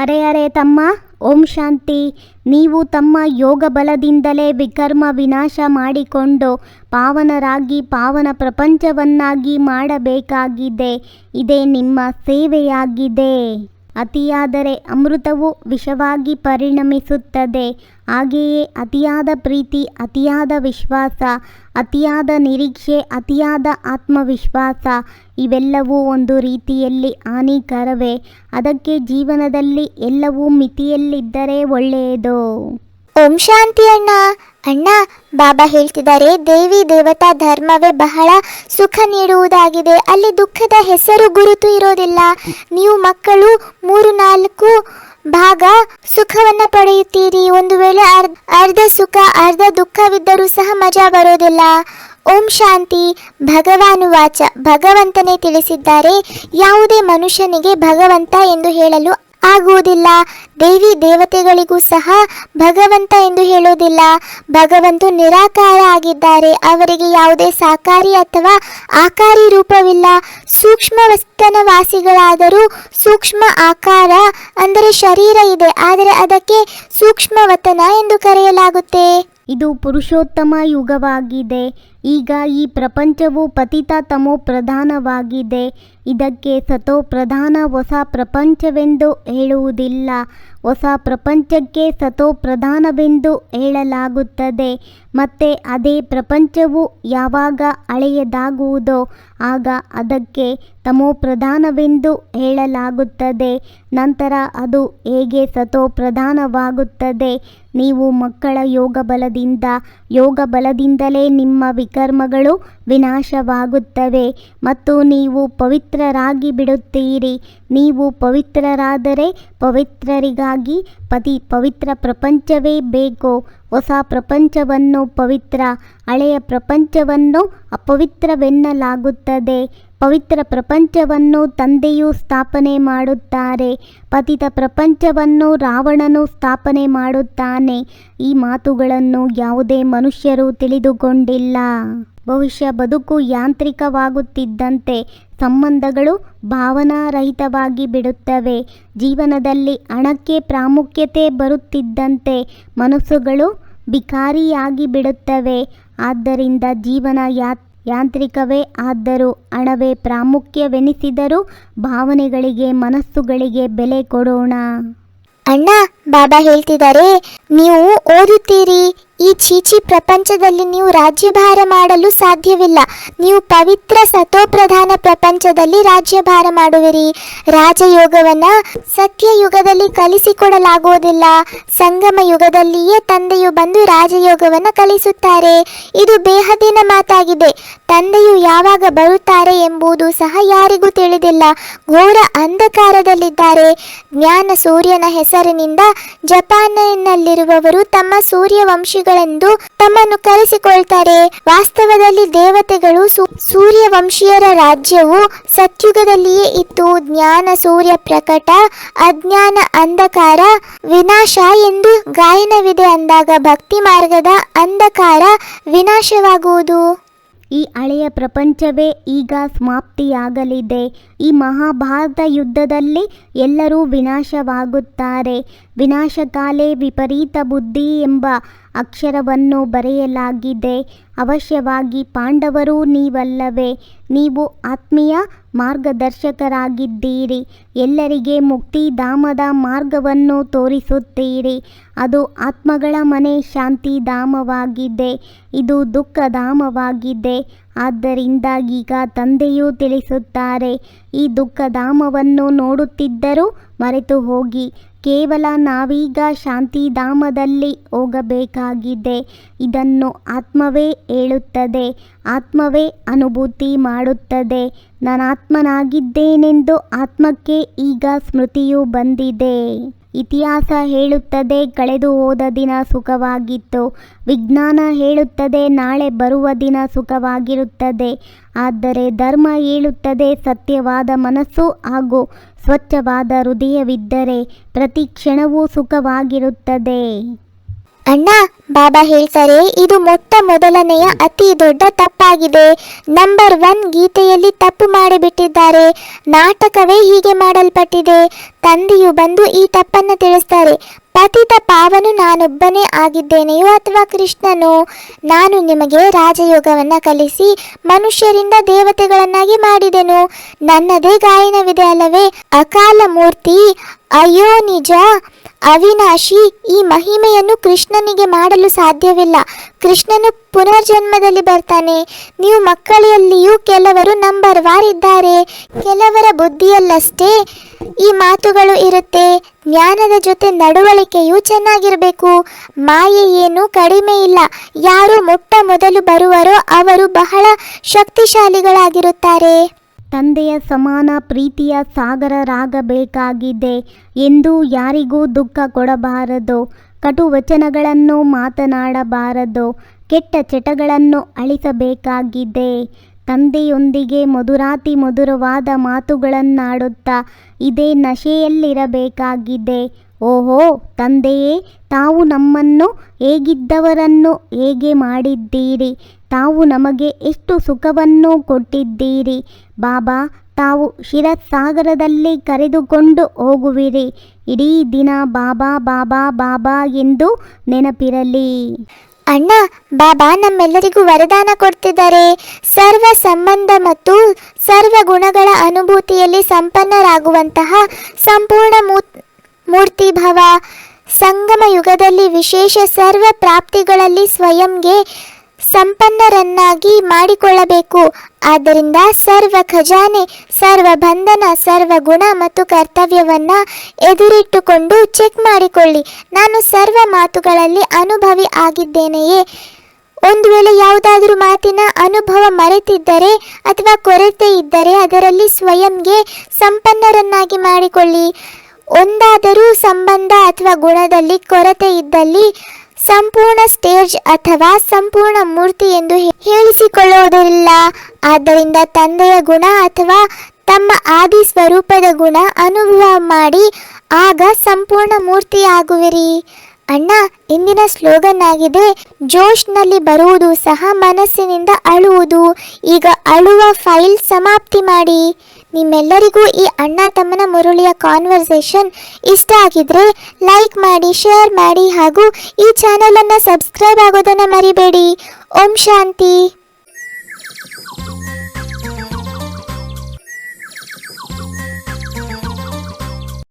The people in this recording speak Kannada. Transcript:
ಅರೆ ಅರೆ ತಮ್ಮ, ಓಂ ಶಾಂತಿ. ನೀವು ತಮ್ಮ ಯೋಗ ಬಲದಿಂದಲೇ ವಿಕರ್ಮ ವಿನಾಶ ಮಾಡಿಕೊಂಡು ಪಾವನರಾಗಿ ಪಾವನ ಪ್ರಪಂಚವನ್ನಾಗಿ ಮಾಡಬೇಕಾಗಿದೆ. ಇದೇ ನಿಮ್ಮ ಸೇವೆಯಾಗಿದೆ. ಅತಿಯಾದರೆ ಅಮೃತವು ವಿಷವಾಗಿ ಪರಿಣಮಿಸುತ್ತದೆ. ಹಾಗೆಯೇ ಅತಿಯಾದ ಪ್ರೀತಿ, ಅತಿಯಾದ ವಿಶ್ವಾಸ, ಅತಿಯಾದ ನಿರೀಕ್ಷೆ, ಅತಿಯಾದ ಆತ್ಮವಿಶ್ವಾಸ, ಇವೆಲ್ಲವೂ ಒಂದು ರೀತಿಯಲ್ಲಿ ಹಾನಿಕರವೇ. ಅದಕ್ಕೆ ಜೀವನದಲ್ಲಿ ಎಲ್ಲವೂ ಮಿತಿಯಲ್ಲಿದ್ದರೆ ಒಳ್ಳೆಯದು. ಓಂ ಶಾಂತಿ ಅಣ್ಣ ಅಣ್ಣ, ಬಾಬಾ ಹೇಳ್ತಿದ್ದಾರೆ, ದೇವಿ ದೇವತಾ ಧರ್ಮವೇ ಬಹಳ ಸುಖ ನೀಡುವುದಾಗಿದೆ. ಅಲ್ಲಿ ದುಃಖದ ಹೆಸರು ಗುರುತು ಇರೋದಿಲ್ಲ. ನೀವು ಮಕ್ಕಳು ಮೂರು ನಾಲ್ಕು ಭಾಗ ಸುಖವನ್ನ ಪಡೆಯುತ್ತೀರಿ. ಒಂದು ವೇಳೆ ಅರ್- ಅರ್ಧ ಸುಖ, ಅರ್ಧ ದುಃಖವಿದ್ದರೂ ಸಹ ಮಜಾ ಬರೋದಿಲ್ಲ. ಓಂ ಶಾಂತಿ. ಭಗವಾನು ವಾಚ. ಭಗವಂತನೇ ತಿಳಿಸಿದ್ದಾರೆ, ಯಾವುದೇ ಮನುಷ್ಯನಿಗೆ ಭಗವಂತ ಎಂದು ಹೇಳಲು ಆಗುವುದಿಲ್ಲ. ದೇವಿ ದೇವತೆಗಳಿಗೂ ಸಹ ಭಗವಂತ ಎಂದು ಹೇಳುವುದಿಲ್ಲ. ಭಗವಂತು ನಿರಾಕಾರ ಆಗಿದ್ದಾರೆ. ಅವರಿಗೆ ಯಾವುದೇ ಸಾಕಾರಿ ಅಥವಾ ಆಕಾರಿ ರೂಪವಿಲ್ಲ. ಸೂಕ್ಷ್ಮ ವಸ್ತನ ವಾಸಿಗಳಾದರೂ ಸೂಕ್ಷ್ಮ ಆಕಾರ ಅಂದರೆ ಶರೀರ ಇದೆ. ಆದರೆ ಅದಕ್ಕೆ ಸೂಕ್ಷ್ಮವತನ ಎಂದು ಕರೆಯಲಾಗುತ್ತೆ. ಇದು ಪುರುಷೋತ್ತಮ ಯುಗವಾಗಿದೆ. ಈಗ ಈ ಪ್ರಪಂಚವು ಪತಿತ ತಮೋ ಪ್ರಧಾನವಾಗಿದೆ. ಇದಕ್ಕೆ ಸತೋ ಪ್ರಧಾನ ಹೊಸ ಪ್ರಪಂಚವೆಂದು ಹೇಳುವುದಿಲ್ಲ. ಹೊಸ ಪ್ರಪಂಚಕ್ಕೆ ಸತೋ ಪ್ರಧಾನವೆಂದು ಹೇಳಲಾಗುತ್ತದೆ. ಮತ್ತೆ ಅದೇ ಪ್ರಪಂಚವು ಯಾವಾಗ ಹಳೆಯದಾಗುವುದೋ ಆಗ ಅದಕ್ಕೆ ತಮೋ ಪ್ರಧಾನವೆಂದು ಹೇಳಲಾಗುತ್ತದೆ. ನಂತರ ಅದು ಹೇಗೆ ಸತೋ ಪ್ರಧಾನವಾಗುತ್ತದೆ? ನೀವು ಮಕ್ಕಳ ಯೋಗ ಬಲದಿಂದ ಯೋಗ ಬಲದಿಂದಲೇ ನಿಮ್ಮ ವಿಕರ್ಮಗಳು ವಿನಾಶವಾಗುತ್ತವೆ ಮತ್ತು ನೀವು ಪವಿತ್ರರಾಗಿ ಬಿಡುತ್ತೀರಿ. ನೀವು ಪವಿತ್ರರಾದರೆ ಪವಿತ್ರರಿಗಾಗಿ ಪತಿ ಪವಿತ್ರ ಪ್ರಪಂಚವೇ ಬೇಕು? ಹೊಸ ಪ್ರಪಂಚವನ್ನು ಪವಿತ್ರ, ಹಳೆಯ ಪ್ರಪಂಚವನ್ನು ಅಪವಿತ್ರವೆನ್ನಲಾಗುತ್ತದೆ. ಪವಿತ್ರ ಪ್ರಪಂಚವನ್ನು ತಂದೆಯು ಸ್ಥಾಪನೆ ಮಾಡುತ್ತಾರೆ. ಪತಿತ ಪ್ರಪಂಚವನ್ನು ರಾವಣನು ಸ್ಥಾಪನೆ ಮಾಡುತ್ತಾನೆ. ಈ ಮಾತುಗಳನ್ನು ಯಾವುದೇ ಮನುಷ್ಯರು ತಿಳಿದುಕೊಂಡಿಲ್ಲ. ಬಹುಶಃ ಬದುಕು ಯಾಂತ್ರಿಕವಾಗುತ್ತಿದ್ದಂತೆ ಸಂಬಂಧಗಳು ಭಾವನಾರಹಿತವಾಗಿ ಬಿಡುತ್ತವೆ. ಜೀವನದಲ್ಲಿ ಹಣಕ್ಕೆ ಪ್ರಾಮುಖ್ಯತೆ ಬರುತ್ತಿದ್ದಂತೆ ಮನಸ್ಸುಗಳು ಬಿಕಾರಿಯಾಗಿ ಬಿಡುತ್ತವೆ. ಆದ್ದರಿಂದ ಜೀವನ ಯಾ, ಯಾಂತ್ರಿಕವೇ ಆದರೂ ಹಣವೇ ಪ್ರಾಮುಖ್ಯವೆನಿಸಿದರೂ ಭಾವನೆಗಳಿಗೆ ಮನಸ್ಸುಗಳಿಗೆ ಬೆಲೆ ಕೊಡೋಣ. ಅಣ್ಣ, ಬಾಬಾ ಹೇಳ್ತಿದ್ದಾರೆ, ನೀವು ಓದುತ್ತೀರಿ. ಈ ಚೀಚಿ ಪ್ರಪಂಚದಲ್ಲಿ ನೀವು ರಾಜ್ಯಭಾರ ಮಾಡಲು ಸಾಧ್ಯವಿಲ್ಲ. ನೀವು ಪವಿತ್ರ ಸತೋಪ್ರಧಾನ ಪ್ರಪಂಚದಲ್ಲಿ ರಾಜ್ಯಭಾರ ಮಾಡುವಿರಿ. ರಾಜಯೋಗವನ್ನ ಸತ್ಯಯುಗದಲ್ಲಿ ಕಲಿಸಿಕೊಡಲಾಗುವುದಿಲ್ಲ. ಸಂಗಮ ಯುಗದಲ್ಲಿಯೇ ತಂದೆಯು ಬಂದು ರಾಜಯೋಗವನ್ನ ಕಲಿಸುತ್ತಾರೆ. ಇದು ಬೇಹದಿನ ಮಾತಾಗಿದೆ. ತಂದೆಯು ಯಾವಾಗ ಬರುತ್ತಾರೆ ಎಂಬುದು ಸಹ ಯಾರಿಗೂ ತಿಳಿದಿಲ್ಲ. ಘೋರ ಅಂಧಕಾರದಲ್ಲಿದ್ದಾರೆ. ಜ್ಞಾನ ಸೂರ್ಯನ ಹೆಸರಿನಿಂದ ಜಪಾನ್ನಲ್ಲಿರುವವರು ತಮ್ಮ ಸೂರ್ಯ ವಂಶಿಗಳೆಂದು ತಮ್ಮನ್ನು ಕರೆಸಿಕೊಳ್ತಾರೆ. ವಾಸ್ತವದಲ್ಲಿ ದೇವತೆಗಳು ಸೂರ್ಯ ವಂಶೀಯರ ರಾಜ್ಯವು ಸತ್ಯುಗದಲ್ಲಿಯೇ ಇತ್ತು. ಜ್ಞಾನ ಸೂರ್ಯ ಪ್ರಕಟ, ಅಜ್ಞಾನ ಅಂಧಕಾರ, ವಿನಾಶ ಎಂದು ಗಾಯನವಿದೆ ಅಂದಾಗ ಭಕ್ತಿ ಮಾರ್ಗದ ಅಂಧಕಾರ ವಿನಾಶವಾಗುವುದು. ಈ ಹಳೆಯ ಪ್ರಪಂಚವೇ ಈಗ ಸಮಾಪ್ತಿಯಾಗಲಿದೆ. ಈ ಮಹಾಭಾರತ ಯುದ್ಧದಲ್ಲಿ ಎಲ್ಲರೂ ವಿನಾಶವಾಗುತ್ತಾರೆ. ವಿನಾಶಕಾಲೇ ವಿಪರೀತ ಬುದ್ಧಿ ಎಂಬ ಅಕ್ಷರವನ್ನು ಬರೆಯಲಾಗಿದೆ. ಅವಶ್ಯವಾಗಿ ಪಾಂಡವರು ನೀವಲ್ಲವೇ. ನೀವು ಆತ್ಮೀಯ ಮಾರ್ಗದರ್ಶಕರಾಗಿದ್ದೀರಿ. ಎಲ್ಲರಿಗೆ ಮುಕ್ತಿಧಾಮದ ಮಾರ್ಗವನ್ನು ತೋರಿಸುತ್ತೀರಿ. ಅದು ಆತ್ಮಗಳ ಮನೆ ಶಾಂತಿಧಾಮವಾಗಿದೆ ಇದು ದುಃಖಧಾಮವಾಗಿದೆ ಆದ್ದರಿಂದ ಈಗ ತಂದೆಯು ತಿಳಿಸುತ್ತಾರೆ, ಈ ದುಃಖಧಾಮವನ್ನು ನೋಡುತ್ತಿದ್ದರೂ ಮರೆತು ಹೋಗಿ ಕೇವಲ ನಾವೀಗ ಶಾಂತಿಧಾಮದಲ್ಲಿ ಹೋಗಬೇಕಾಗಿದೆ. ಇದನ್ನು ಆತ್ಮವೇ ಹೇಳುತ್ತದೆ, ಆತ್ಮವೇ ಅನುಭೂತಿ ಮಾಡುತ್ತದೆ. ನಾನಾತ್ಮನಾಗಿದ್ದೇನೆಂದು ಆತ್ಮಕ್ಕೆ ಈಗ ಸ್ಮೃತಿಯು ಬಂದಿದೆ. ಇತಿಹಾಸ ಹೇಳುತ್ತದೆ, ಕಳೆದು ಹೋದ ದಿನ ಸುಖವಾಗಿತ್ತು. ವಿಜ್ಞಾನ ಹೇಳುತ್ತದೆ, ನಾಳೆ ಬರುವ ದಿನ ಸುಖವಾಗಿರುತ್ತದೆ. ಆದರೆ ಧರ್ಮ ಹೇಳುತ್ತದೆ, ಸತ್ಯವಾದ ಮನಸ್ಸು ಹಾಗೂ ಸ್ವಚ್ಛವಾದ ಹೃದಯವಿದ್ದರೆ ಪ್ರತಿ ಕ್ಷಣವೂ ಸುಖವಾಗಿರುತ್ತದೆ. ಅಣ್ಣ, ಬಾಬಾ ಹೇಳ್ತಾರೆ, ಇದು ಮೊಟ್ಟ ಮೊದಲನೆಯ ಅತಿ ದೊಡ್ಡ ತಪ್ಪಾಗಿದೆ. ನಂಬರ್ ಒನ್ ಗೀತೆಯಲ್ಲಿ ತಪ್ಪು ಮಾಡಿಬಿಟ್ಟಿದ್ದಾರೆ. ನಾಟಕವೇ ಹೀಗೆ ಮಾಡಲ್ಪಟ್ಟಿದೆ. ತಂದೆಯು ಬಂದು ಈ ತಪ್ಪನ್ನು ತಿಳಿಸ್ತಾರೆ. ಪತಿತ ಪಾವನು ನಾನೊಬ್ಬನೇ ಆಗಿದ್ದೇನೆಯೋ ಅಥವಾ ಕೃಷ್ಣನು? ನಾನು ನಿಮಗೆ ರಾಜಯೋಗವನ್ನು ಕಲಿಸಿ ಮನುಷ್ಯರಿಂದ ದೇವತೆಗಳನ್ನಾಗಿ ಮಾಡಿದೆನು. ನನ್ನದೇ ಗಾಯನವಿದೆ ಅಲ್ಲವೇ? ಅಕಾಲ ಮೂರ್ತಿ, ಅಯ್ಯೋ ನಿಜ? ಅವಿನಾಶಿ, ಈ ಮಹಿಮೆಯನ್ನು ಕೃಷ್ಣನಿಗೆ ಮಾಡಲು ಸಾಧ್ಯವಿಲ್ಲ. ಕೃಷ್ಣನು ಪುನರ್ಜನ್ಮದಲ್ಲಿ ಬರ್ತಾನೆ. ನೀವು ಮಕ್ಕಳಲ್ಲಿಯೂ ಕೆಲವರು ನಂಬರ್ ವಾರ್ ಇದ್ದಾರೆ ಕೆಲವರ ಬುದ್ಧಿಯಲ್ಲಷ್ಟೇ ಈ ಮಾತುಗಳು ಇರುತ್ತೆ. ಜ್ಞಾನದ ಜೊತೆ ನಡವಳಿಕೆಯೂ ಚೆನ್ನಾಗಿರಬೇಕು. ಮಾಯೆ ಏನು ಕಡಿಮೆ ಇಲ್ಲ. ಯಾರು ಮೊಟ್ಟ ಮೊದಲು ಬರುವರೋ ಅವರು ಬಹಳ ಶಕ್ತಿಶಾಲಿಗಳಾಗಿರುತ್ತಾರೆ. ತಂದೆಯ ಸಮಾನ ಪ್ರೀತಿಯ ಸಾಗರರಾಗಬೇಕಾಗಿದೆ ಎಂದು ಯಾರಿಗೂ ದುಃಖ ಕೊಡಬಾರದು. ಕಟು ವಚನಗಳನ್ನು ಮಾತನಾಡಬಾರದು. ಕೆಟ್ಟ ಚಟಗಳನ್ನು ಅಳಿಸಬೇಕಾಗಿದೆ. ತಂದೆಯೊಂದಿಗೆ ಮಧುರಾತಿ ಮಧುರವಾದ ಮಾತುಗಳನ್ನಾಡುತ್ತಾ ಇದೇ ನಶೆಯಲ್ಲಿರಬೇಕಾಗಿದೆ. ಓಹೋ, ತಂದೆಯೇ, ತಾವು ನಮ್ಮನ್ನು ಹೇಗಿದ್ದವರನ್ನು ಹೇಗೆ ಮಾಡಿದ್ದೀರಿ? ತಾವು ನಮಗೆ ಎಷ್ಟು ಸುಖವನ್ನು ಕೊಟ್ಟಿದ್ದೀರಿ. ಬಾಬಾ, ತಾವು ಶಿರಸಾಗರದಲ್ಲಿ ಕರೆದುಕೊಂಡು ಹೋಗುವಿರಿ. ಇಡೀ ದಿನ ಬಾಬಾ ಬಾಬಾ ಬಾಬಾ ಎಂದು ನೆನಪಿರಲಿ. ಅಣ್ಣ, ಬಾಬಾ ನಮ್ಮೆಲ್ಲರಿಗೂ ವರದಾನ ಕೊಡ್ತಿದ್ದಾರೆ. ಸರ್ವ ಸಂಬಂಧ ಮತ್ತು ಸರ್ವ ಗುಣಗಳ ಅನುಭೂತಿಯಲ್ಲಿ ಸಂಪನ್ನರಾಗುವಂತಹ ಸಂಪೂರ್ಣ ಮೂರ್ತಿ ಭವ ಸಂಗಮ ಯುಗದಲ್ಲಿ ವಿಶೇಷ ಸರ್ವ ಪ್ರಾಪ್ತಿಗಳಲ್ಲಿ ಸ್ವಯಂಗೆ ಸಂಪನ್ನರನ್ನಾಗಿ ಮಾಡಿಕೊಳ್ಳಬೇಕು. ಆದ್ದರಿಂದ ಸರ್ವ ಖಜಾನೆ, ಸರ್ವ ಬಂಧನ, ಸರ್ವ ಗುಣ ಮತ್ತು ಕರ್ತವ್ಯವನ್ನು ಎದುರಿಟ್ಟುಕೊಂಡು ಚೆಕ್ ಮಾಡಿಕೊಳ್ಳಿ. ನಾನು ಸರ್ವ ಮಾತುಗಳಲ್ಲಿ ಅನುಭವಿ ಆಗಿದ್ದೇನೆಯೇ? ಒಂದು ವೇಳೆ ಯಾವುದಾದರೂ ಮಾತಿನ ಅನುಭವ ಮರೆತಿದ್ದರೆ ಅಥವಾ ಕೊರತೆ ಇದ್ದರೆ ಅದರಲ್ಲಿ ಸ್ವಯಂಗೆ ಸಂಪನ್ನರನ್ನಾಗಿ ಮಾಡಿಕೊಳ್ಳಿ. ಒಂದಾದರೂ ಸಂಬಂಧ ಅಥವಾ ಗುಣದಲ್ಲಿ ಕೊರತೆ ಇದ್ದಲ್ಲಿ ಸಂಪೂರ್ಣ ಸ್ಟೇಜ್ ಅಥವಾ ಸಂಪೂರ್ಣ ಮೂರ್ತಿ ಎಂದು ಹೇಳಿಸಿಕೊಳ್ಳುವುದಿಲ್ಲ. ಆದ್ದರಿಂದ ತಂದೆಯ ಗುಣ ಅಥವಾ ತಮ್ಮ ಆದಿ ಸ್ವರೂಪದ ಗುಣ ಅನುಭವ ಮಾಡಿ, ಆಗ ಸಂಪೂರ್ಣ ಮೂರ್ತಿಯಾಗುವಿರಿ. ಅಣ್ಣ, ಇಂದಿನ ಸ್ಲೋಗನ್ ಆಗಿದೆ ಜೋಶ್ನಲ್ಲಿ ಬರುವುದು ಸಹ ಮನಸ್ಸಿನಿಂದ ಅಳುವುದು. ಈಗ ಅಳುವ ಫೈಲ್ ಸಮಾಪ್ತಿ ಮಾಡಿ. ನಿಮ್ಮೆಲ್ಲರಿಗೂ ಈ ಅಣ್ಣ ತಮ್ಮನ ಮುರುಳಿಯ ಕಾನ್ವರ್ಸೇಷನ್ ಇಷ್ಟ ಆಗಿದ್ರೆ ಲೈಕ್ ಮಾಡಿ ಶೇರ್ ಮಾಡಿ ಹಾಗೂ ಈ ಚಾನಲನ್ನು ಸಬ್ಸ್ಕ್ರೈಬ್ ಆಗೋದನ್ನು ಮರಿಬೇಡಿ. ಓಂ ಶಾಂತಿ.